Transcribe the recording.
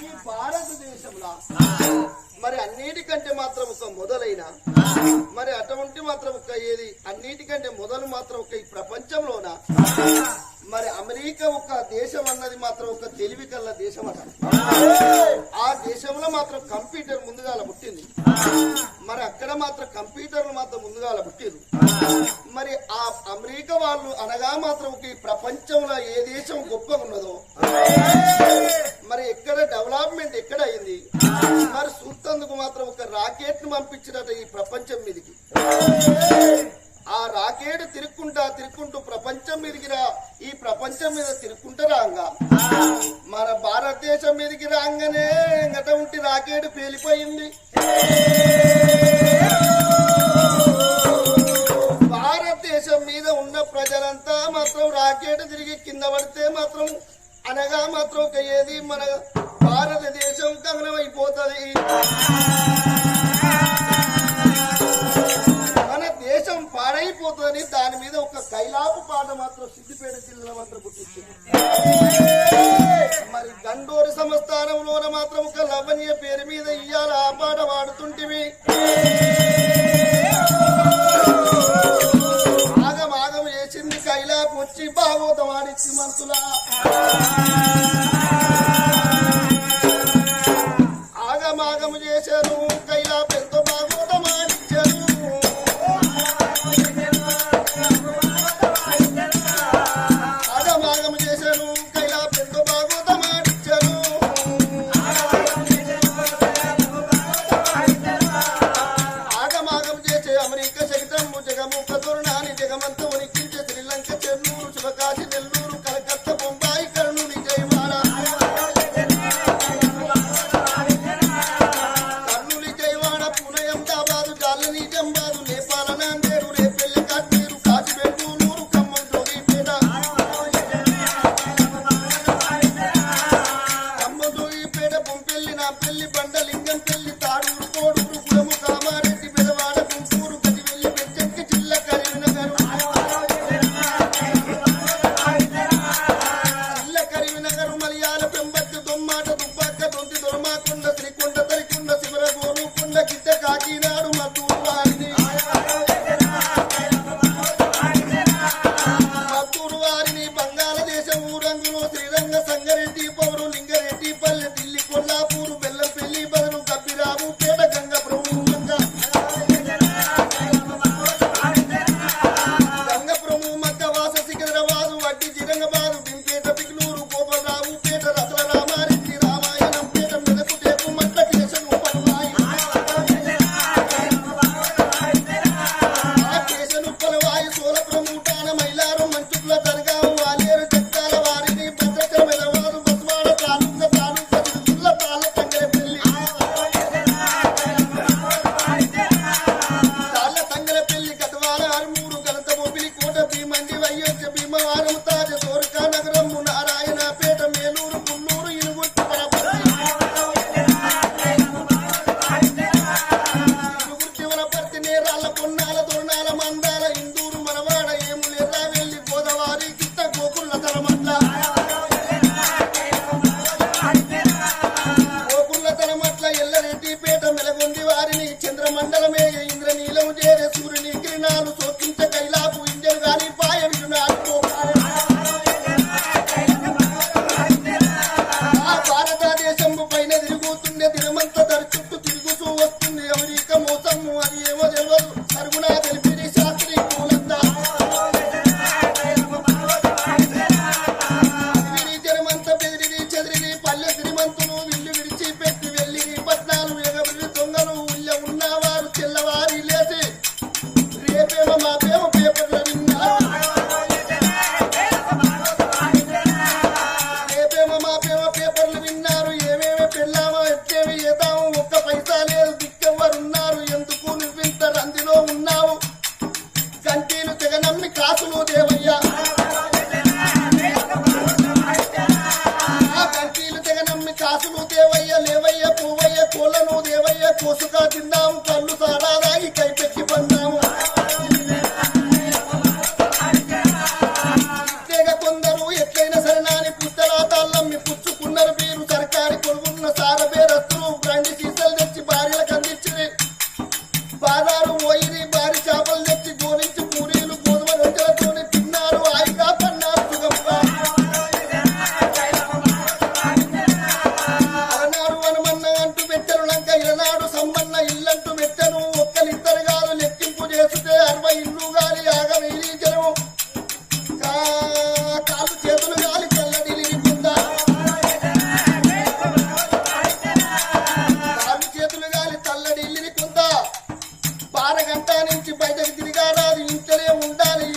ఈ భారతదేశంలో మరి అన్నిటికంటే మాత్రం ఒక మొదలైన మరి అటువంటి మాత్రం ఒక ఏది అన్నిటికంటే మొదలు మాత్రం ఒక ఈ ప్రపంచంలోన మరి అమెరికా ఒక దేశం అన్నది మాత్రం ఒక తెలివి కల్ల దేశం అన్న ఆ దేశంలో మాత్రం కంప్యూటర్ ముందుగాల పుట్టింది. మరి అక్కడ మాత్రం కంప్యూటర్లు మాత్రం ముందుగాల పుట్టిరు మరి ఆ అమెరికా వాళ్ళు అనగా మాత్రం ఈ ప్రపంచంలో ఏ దేశం గొప్పగా ఉన్నదో దేశం మీదకి రాగానే గత ఉంటి రాకేడు పేలిపోయింది. భారతదేశం మీద ఉన్న ప్రజలంతా మాత్రం రాకెట్ తిరిగి కింద పడితే మాత్రం అనగా మాత్రం ఒక ఏది మన భారతదేశం కమనమైపోతుంది బాబు పాట మాత్రం సిద్దిపేట జిల్లాలో మాత్రం గుర్తించింది మరి గండోరి సంస్థానంలోన మాత్రం ఒక లవణీయ పేరు మీద నా పెళ్ళి బండలింగం పెళ్ళి తాడూరు కోడూరు కులము కామారెడ్డి పెదవాడ గుంటూరు చంద్రమండలమే கண்ணு சாராதாய் கைப்பற்றி பண்ண అరగంట నుంచి బయటకు తిరిగారాదు ఇంట్లోనే ఉండాలి.